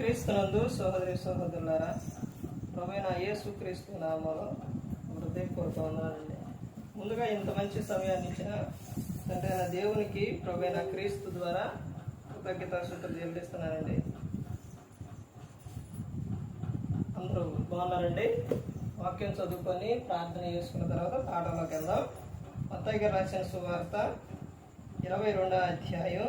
క్రీస్తునందు సహోదరి సహోదరులారా ప్రభైన యేసు క్రీస్తు నామలో హృదయపూర్వక వందనాలండి. ముందుగా ఇంత మంచి సమయాన్ని ఇచ్చిన తండ్రి అయిన దేవునికి ప్రభైన క్రీస్తు ద్వారా కృతజ్ఞతాశుతులు చెల్లిస్తున్నానండి. అందరూ బాగున్నారండి? వాక్యం చదువుకొని ప్రార్థన చేసుకున్న తర్వాత పాఠంలోకి వెళ్దాం అత్తయ్య గారు రాసిన సువార్త ఇరవై రెండో అధ్యాయం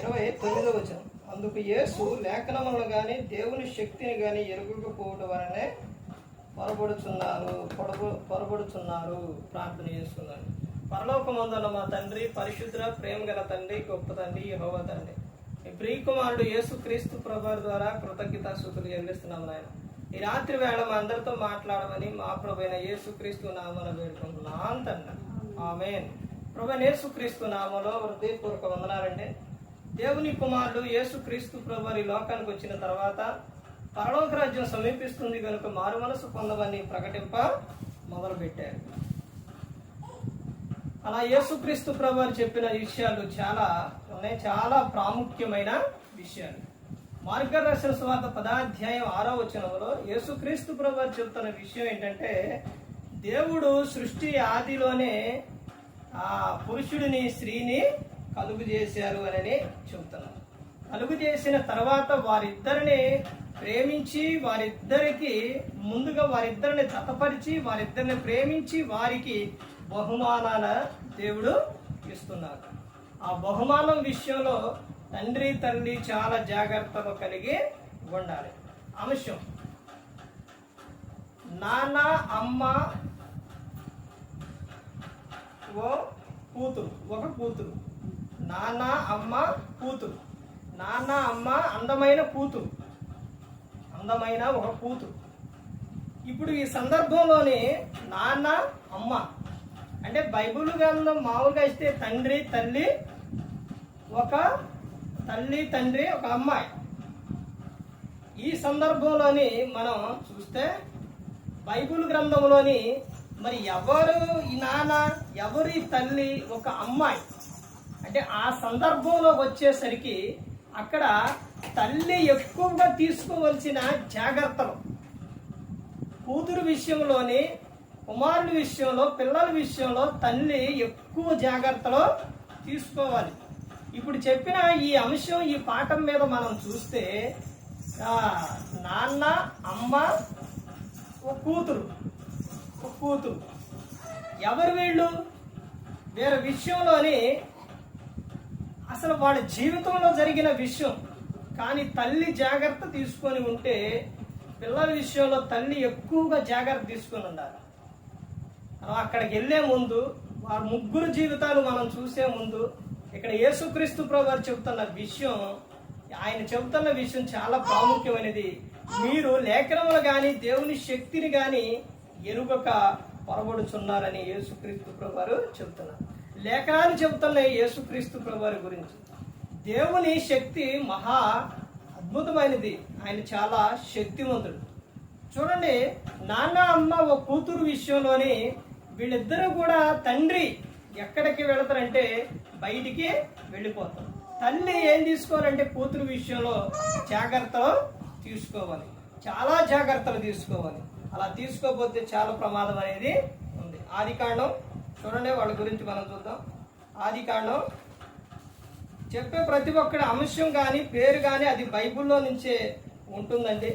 ఇరవై తొమ్మిదో వచనం. అందుకు యేసు లేఖనములను కానీ దేవుని శక్తిని కానీ ఎరుగుకపోవడం వలనే పొరబడుచున్నారు పొడబు పొరబడుచున్నారు ప్రార్థన చేస్తున్నాను పరలోకమందున్న మా తండ్రి పరిశుద్ధ ప్రేమ గల తండ్రి గొప్ప తండ్రి యహోవ తండ్రి. ఈ ప్రియకుమారుడు యేసు క్రీస్తు ప్రభు ద్వారా కృతజ్ఞతాస్తుతులు చెల్లిస్తున్నాం నాయన. ఈ రాత్రి వేళ మా అందరితో మాట్లాడమని మా ప్రభు అయిన యేసు క్రీస్తు నామన వేడుకుంటున్నాం తండ్రి. ఆమె ప్రభు యేసు క్రీస్తు నామలో హృదయపూర్వక వందనాలండి. దేవుని కుమారుడు యేసుక్రీస్తు ప్రభు ఈ లోకానికి వచ్చిన తర్వాత పరలోక రాజ్యం సమీపిస్తుంది కనుక మారు మనసు పొందవని ప్రకటింప మొదలుపెట్టారు అలా యేసుక్రీస్తు ప్రభు చెప్పిన విషయాలు చాలా ఉన్నాయి చాలా ప్రాముఖ్యమైన విషయాలు. మార్గదర్శన స్వార్థ పదాధ్యాయం ఆరో వచనంలో యేసుక్రీస్తు ప్రభు చెప్తున్న విషయం ఏంటంటే దేవుడు సృష్టి ఆదిలోనే ఆ పురుషుడిని స్త్రీని కలుగు చేశారు అని చెబుతున్నారు కలుగు చేసిన తర్వాత వారిద్దరిని ప్రేమించి వారిద్దరికి ముందుగా వారిద్దరిని తతపరిచి వారిద్దరిని ప్రేమించి వారికి బహుమానాల దేవుడు ఇస్తున్నారు ఆ బహుమానం విషయంలో తండ్రి తల్లి చాలా జాగ్రత్తలు కలిగి ఉండాలి. అంశం. నాన్న అమ్మ ఓ కూతురు ఒక కూతురు. నాన్న అమ్మ కూతురు. నాన్న అమ్మ అందమైన కూతురు. అందమైన ఒక కూతురు. ఇప్పుడు ఈ సందర్భంలోని నాన్న అమ్మ. అంటే బైబిల్ గ్రంథం మామూలుగా ఇస్తే తండ్రి తల్లి ఒక తల్లి తండ్రి ఒక అమ్మాయి. ఈ సందర్భంలోని మనం చూస్తే బైబిల్ గ్రంథంలోని మరి ఎవరు ఈ నాన్న ఎవరి తల్లి ఒక అమ్మాయి? అంటే ఆ సందర్భంలో వచ్చేసరికి అక్కడ తల్లి ఎక్కువగా తీసుకోవలసిన జాగ్రత్తలు. కూతురు విషయంలోని కుమారుడి విషయంలో పిల్లల విషయంలో తల్లి ఎక్కువ జాగ్రత్తలు తీసుకోవాలి. ఇప్పుడు చెప్పిన ఈ అంశం ఈ పాఠం మీద మనం చూస్తే నాన్న అమ్మ ఒక కూతురు ఒక కూతురు. ఎవరు వీళ్ళు? వీరి విషయంలోని అసలు వాళ్ళ జీవితంలో జరిగిన విషయం. కానీ తల్లి జాగ్రత్త తీసుకొని ఉంటే పిల్లల విషయంలో తల్లి ఎక్కువగా జాగ్రత్త తీసుకొని ఉండాలి. మనం అక్కడికి వెళ్ళే ముందు వారి ముగ్గురు జీవితాలు మనం చూసే ముందు ఇక్కడ యేసుక్రీస్తు ప్రభు చెబుతున్న విషయం ఆయన చెబుతున్న విషయం చాలా ప్రాముఖ్యమైనది. మీరు లేఖనములు కానీ దేవుని శక్తిని కానీ ఎరుగక పొరబడుచున్నారని యేసుక్రీస్తు ప్రభు చెబుతున్నారు. లేఖనాలు చెబుతున్నాయి యేసుక్రీస్తు ప్రభువారి గురించి. దేవుని శక్తి మహా అద్భుతమైనది. ఆయన చాలా శక్తివంతుడు. చూడండి నాన్న అమ్మ ఒక కూతురు విషయంలోని వీళ్ళిద్దరూ కూడా తండ్రి ఎక్కడికి వెళతారంటే బయటికి వెళ్ళిపోతారు. తల్లి ఏం తీసుకోవాలంటే కూతురు విషయంలో జాగ్రత్తలు తీసుకోవాలి. చాలా జాగ్రత్తలు తీసుకోవాలి. అలా తీసుకోకపోతే చాలా ప్రమాదం అనేది ఉంది. ఆది కాండం చూడండి వాళ్ళ గురించి మనం చూద్దాం. ఆది కాండం. చెప్పే ప్రతి ఒక్కడి అంశం కానీ పేరు కానీ అది బైబిల్లో నుంచే ఉంటుందండి.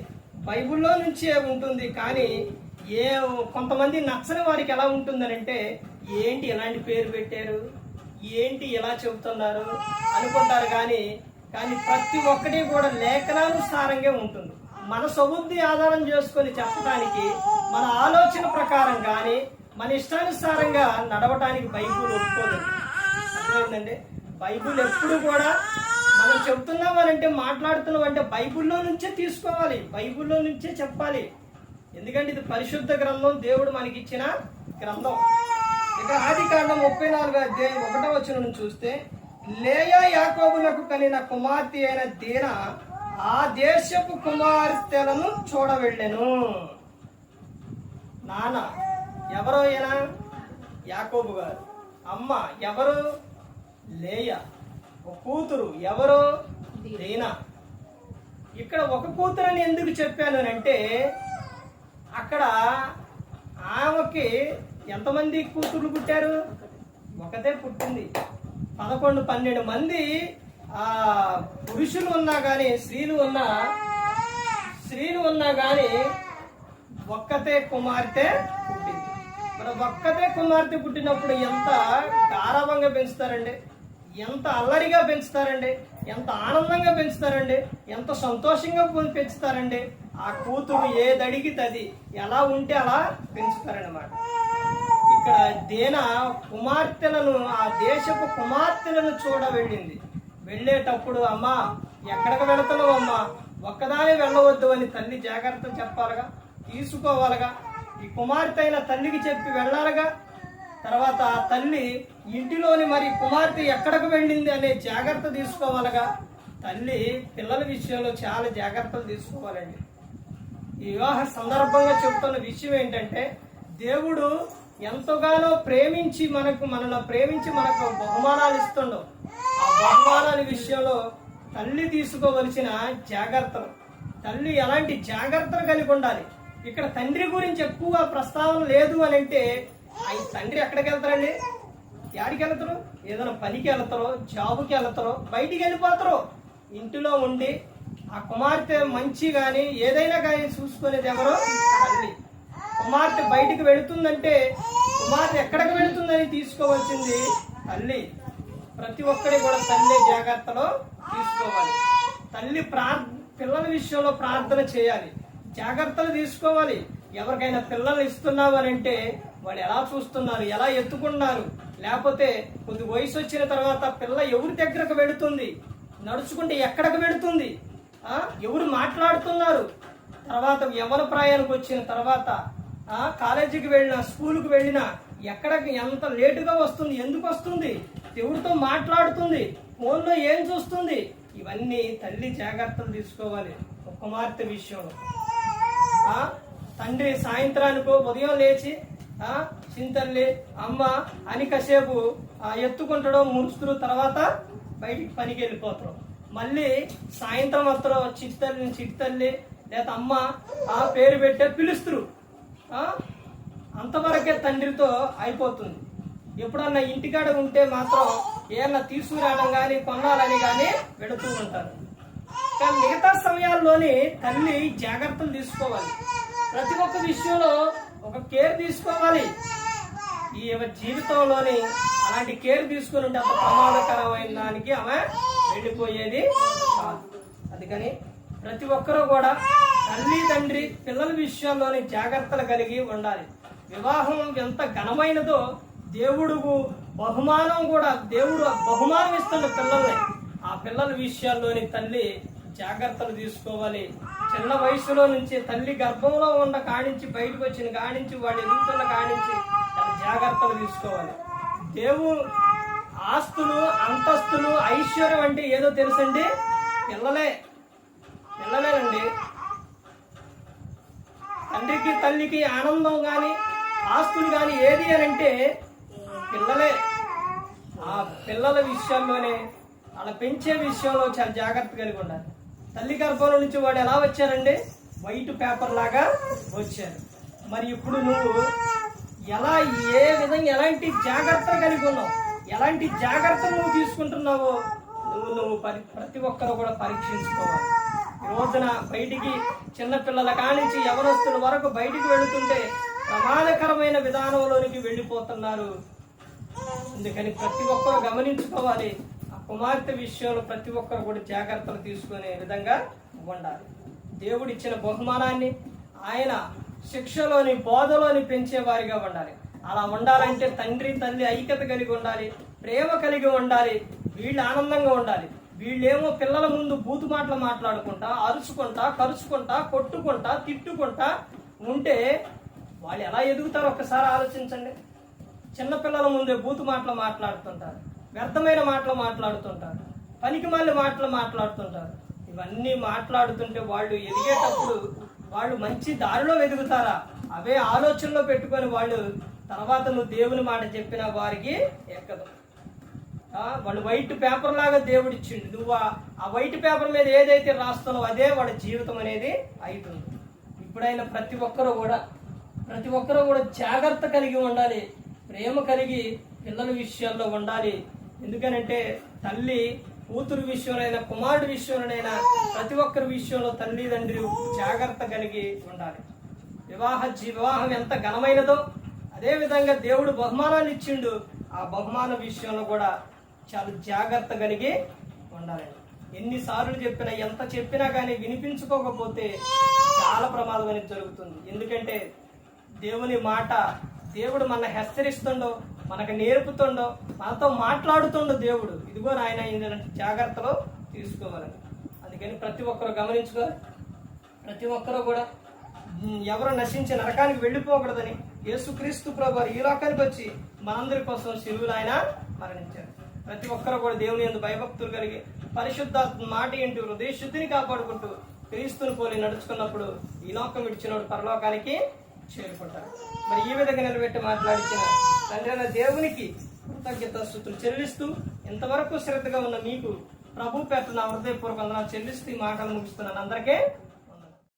బైబిల్లో నుంచే ఉంటుంది కానీ ఏ కొంతమంది నచ్చని వారికి ఎలా ఉంటుందని అంటే ఏంటి ఎలాంటి పేరు పెట్టారు? ఏంటి ఎలా చెబుతున్నారు? అనుకుంటారు కానీ కానీ ప్రతి ఒక్కటి కూడా లేఖనానుసారంగా ఉంటుంది. మన సబుద్ధి ఆధారం చేసుకొని చెప్పడానికి మన ఆలోచన ప్రకారం కానీ మన ఇష్టానుసారంగా నడవటానికి బైబుల్ ఒప్పుకోదు. అర్థమైందండి? బైబిల్ ఎప్పుడు కూడా మనం చెప్తున్నాం అని అంటే మాట్లాడుతున్నాం అంటే బైబిల్లో నుంచే తీసుకోవాలి. బైబుల్లో నుంచే చెప్పాలి. ఎందుకంటే ఇది పరిశుద్ధ గ్రంథం దేవుడు మనకి ఇచ్చిన గ్రంథం. ఇక ఆది కాండం ముప్పై నాలుగు అధ్యాయం ఒకటో వచ్చిన చూస్తే లేయా యాకోబులకు కలిగిన కుమార్తె అయిన దీన ఆ దేశపు కుమార్తెలను చూడవెళ్ళెను. నానా ఎవరో ఈయన? యాకోబు గారు. అమ్మ ఎవరు? లేయ. ఒక కూతురు. ఎవరు? దీనా ఇక్కడ ఒక కూతురని ఎందుకు చెప్పాను అంటే అక్కడ ఆమెకి ఎంతమంది కూతుర్లు పుట్టారు? ఒకతే పుట్టింది. పదకొండు పన్నెండు మంది ఆ పురుషులు ఉన్నా కానీ స్త్రీలు ఉన్నా స్త్రీలు ఉన్నా కానీ ఒక్కతే కుమార్తె మన మరి ఒక్కతే కుమార్తె పుట్టినప్పుడు ఎంత గారవంగా పెంచుతారండి? ఎంత అల్లరిగా పెంచుతారండి? ఎంత ఆనందంగా పెంచుతారండి? ఎంత సంతోషంగా పెంచుతారండి? ఆ కూతురు ఏదడిగి తది ఎలా ఉంటే అలా పెంచుతారనమాట ఇక్కడ దేన కుమార్తెలను ఆ దేశపు కుమార్తెలను చూడ వెళ్ళింది వెళ్ళేటప్పుడు అమ్మా ఎక్కడికి వెళుతున్నావు అమ్మా ఒక్కదానే వెళ్ళవద్దు అని తల్లి జాగ్రత్త చెప్పాలిగా తీసుకోవాలిగా. ఈ కుమార్తె అయిన తల్లికి చెప్పి వెళ్ళాలిగా. తర్వాత ఆ తల్లి ఇంటిలోని మరి కుమార్తె ఎక్కడికి వెళ్ళింది అనే జాగ్రత్త తీసుకోవాలిగా. తల్లి పిల్లల విషయంలో చాలా జాగ్రత్తలు తీసుకోవాలండి. ఈ వివాహ సందర్భంగా చెప్తున్న విషయం ఏంటంటే దేవుడు ఎంతగానో ప్రేమించి మనకు మనలో ప్రేమించి మనకు బహుమానాలు ఇస్తుండవు ఆ బహుమానాల విషయంలో తల్లి తీసుకోవలసిన జాగ్రత్తలు. తల్లి ఎలాంటి జాగ్రత్తలు కలిగి ఉండాలి? ఇక్కడ తండ్రి గురించి ఎక్కువగా ప్రస్తావన లేదు అని అంటే ఆయన తండ్రి ఎక్కడికి వెళ్తారండి? యాడికి వెళ్తారు? ఏదైనా పనికి వెళ్తారో జాబుకి వెళ్తారో బయటికి వెళ్ళిపోతారు ఇంటిలో ఉండి ఆ కుమార్తె మంచి కానీ ఏదైనా కానీ చూసుకునేది ఎవరో తల్లి కుమార్తె బయటికి వెళుతుందంటే కుమార్తె ఎక్కడికి వెళుతుందని తీసుకోవాల్సింది తల్లి. ప్రతి ఒక్కరి కూడా తల్లి జాగ్రత్తలో తీసుకోవాలి. తల్లి ప్రార్ పిల్లల విషయంలో ప్రార్థన చేయాలి. జాగ్రత్తలు తీసుకోవాలి. ఎవరికైనా పిల్లలు ఇస్తున్నావు అని అంటే వాళ్ళు ఎలా చూస్తున్నారు ఎలా ఎత్తుకున్నారు? లేకపోతే కొద్ది వయసు వచ్చిన తర్వాత పిల్ల ఎవరి దగ్గరకు వెళుతుంది? నడుచుకుంటే ఎక్కడికి వెళుతుంది? ఎవరు మాట్లాడుతున్నారు? తర్వాత యవన ప్రాయానికి వచ్చిన తర్వాత కాలేజీకి వెళ్ళినా స్కూల్కి వెళ్ళినా ఎక్కడికి ఎంత లేటుగా వస్తుంది ఎందుకు వస్తుంది? ఎవరితో మాట్లాడుతుంది? ఫోన్లో ఏం చూస్తుంది? ఇవన్నీ తల్లి జాగ్రత్తలు తీసుకోవాలి. ఒక కుమార్తె విషయంలో తండ్రి సాయంత్రానికో ఉదయం లేచి ఆ? చింతల్లి అమ్మ అని కాసేపు ఆ, ఎత్తుకుంటాడో తర్వాత బయటికి పనికి వెళ్ళిపోతారు మళ్ళీ సాయంత్రం వస్తారు చిట్టల్లి చిట్టల్లి లేదా అమ్మ ఆ పేరు పెట్టే పిలుస్తురు. అంతవరకే తండ్రితో అయిపోతుంది. ఎప్పుడన్నా ఇంటికాడ ఉంటే మాత్రం ఏమన్నా తీసుకురావడం కానీ కొనాలని కానీ పెడుతూ ఉంటారు. కానీ మిగతా సమయాల్లోని తల్లి జాగ్రత్తలు తీసుకోవాలి. ప్రతి ఒక్క విషయంలో ఒక కేర్ తీసుకోవాలి. ఈ జీవితంలోని అలాంటి కేర్ తీసుకుని ఉంటే అంత ప్రమాదకరమైన దానికి ఆమె వెళ్ళిపోయేది కాదు. అందుకని ప్రతి ఒక్కరూ కూడా తల్లి తండ్రి పిల్లల విషయాల్లోని జాగ్రత్తలు కలిగి ఉండాలి. వివాహం ఎంత ఘనమైనదో దేవుడు బహుమానం కూడా దేవుడు బహుమానం ఇస్తున్న పిల్లల్ని పిల్లల విషయాల్లోని తల్లి జాగ్రత్తలు తీసుకోవాలి. చిన్న వయసులో నుంచి తల్లి గర్భంలో ఉన్న కానించి బయటకు వచ్చిన కానించి వాళ్ళు ఎదుగుతున్న కానించి జాగ్రత్తలు తీసుకోవాలి. దేవు ఆస్తులు అంతస్తులు ఐశ్వర్యం అంటే ఏదో తెలుసండి? పిల్లలే పిల్లలేనండి. తండ్రికి తల్లికి ఆనందం కానీ ఆస్తులు కానీ ఏది అని అంటే పిల్లలే. ఆ పిల్లల విషయంలోనే వాళ్ళ పెంచే విషయంలో చాలా జాగ్రత్త కలిగి ఉండాలి. తల్లి గర్భంలో నుంచి వాడు ఎలా వచ్చారండి? వైట్ పేపర్ లాగా వచ్చారు. మరి ఇప్పుడు నువ్వు ఎలా ఏ విధంగా ఎలాంటి జాగ్రత్త కలిగి ఉన్నావు? ఎలాంటి జాగ్రత్తలు నువ్వు తీసుకుంటున్నావో నువ్వు నువ్వు పరి ప్రతి ఒక్కరు కూడా పరీక్షించుకోవాలి. ఈ రోజున బయటికి చిన్నపిల్లల కానించి ఎవరస్తుల వరకు బయటికి వెళుతుంటే ప్రమాదకరమైన విధానంలోనికి వెళ్ళిపోతున్నారు. అందుకని ప్రతి ఒక్కరు గమనించుకోవాలి. కుమార్తె విషయంలో ప్రతి ఒక్కరు కూడా జాగ్రత్తలు తీసుకునే విధంగా ఉండాలి. దేవుడిచ్చిన బహుమానాన్ని ఆయన శిక్షలోని బోధలోని పెంచేవారిగా ఉండాలి. అలా ఉండాలంటే తండ్రి తల్లి ఐక్యత కలిగి ఉండాలి ప్రేమ కలిగి ఉండాలి వీళ్ళు ఆనందంగా ఉండాలి. వీళ్ళేమో పిల్లల ముందు బూతు మాటలు మాట్లాడుకుంటా అరుచుకుంటా కరుచుకుంటా కొట్టుకుంటా తిట్టుకుంటా ఉంటే వాళ్ళు ఎలా ఎదుగుతారో ఒక్కసారి ఆలోచించండి. చిన్నపిల్లల ముందే బూతు మాటలు మాట్లాడుతుంటారు. వ్యర్థమైన మాటలు మాట్లాడుతుంటారు. పనికి మళ్ళీ మాటలు మాట్లాడుతుంటారు. ఇవన్నీ మాట్లాడుతుంటే వాళ్ళు ఎదిగేటప్పుడు వాళ్ళు మంచి దారిలో ఎదుగుతారా అవే ఆలోచనలో పెట్టుకొని వాళ్ళు తర్వాత నువ్వు దేవుని మాట చెప్పిన వారికి ఎక్కదు. వాళ్ళు వైట్ పేపర్ లాగా దేవుడు ఇచ్చిండు నువ్వు ఆ వైట్ పేపర్ మీద ఏదైతే రాస్తున్నావో అదే వాడి జీవితం అనేది అవుతుంది ఇప్పుడైనా ప్రతి ఒక్కరూ కూడా ప్రతి ఒక్కరూ కూడా జాగ్రత్త కలిగి ఉండాలి. ప్రేమ కలిగి పిల్లల విషయాల్లో ఉండాలి. ఎందుకనంటే తల్లి కూతురు విషయంలోనైనా కుమారుడి విషయంలోనైనా ప్రతి ఒక్కరి విషయంలో తల్లిదండ్రి జాగ్రత్త కలిగి ఉండాలి. వివాహ జీ- వివాహం ఎంత ఘనమైనదో అదేవిధంగా దేవుడు బహుమానాన్ని ఇచ్చిండు. ఆ బహుమాన విషయంలో కూడా చాలా జాగ్రత్త కలిగి ఉండాలండి ఎన్నిసార్లు చెప్పినా ఎంత చెప్పినా కానీ వినిపించుకోకపోతే చాలా ప్రమాదం అనేది జరుగుతుంది. ఎందుకంటే దేవుని మాట దేవుడు మన హెచ్చరిస్తుండో మనకు నేర్పుతుండో మనతో మాట్లాడుతుండో దేవుడు. ఇదిగో నాయన ఇలాంటి జాగ్రత్తలు తీసుకోవాలని అందుకని ప్రతి ఒక్కరు గమనించుకోవాలి ప్రతి ఒక్కరూ కూడా ఎవరు నశించి నరకానికి వెళ్ళిపోకూడదని యేసుక్రీస్తు ప్రభు ఈ లోకానికి వచ్చి మనందరి కోసం శిలువులు ఆయన మరణించారు. ప్రతి ఒక్కరూ కూడా దేవుని ఎందు భయభక్తులు కలిగి పరిశుద్ధ మాట ఏంటి హృదయ శుద్ధిని కాపాడుకుంటూ క్రీస్తుని పోలి నడుచుకున్నప్పుడు ఈ లోకం విడిచినోడు పరలోకానికి చేరుకుంటారు. మరి ఈ విధంగా నిలబెట్టి మాట్లాడించిన తండ్రి దేవునికి కృతజ్ఞత స్థుతులు చెల్లిస్తూ ఇంతవరకు శ్రద్ధగా ఉన్న మీకు ప్రభు పేట నా హృదయపూర్వకంగా చెల్లిస్తూ ఈ మాటలు ముగిస్తున్నాను. అందరికీ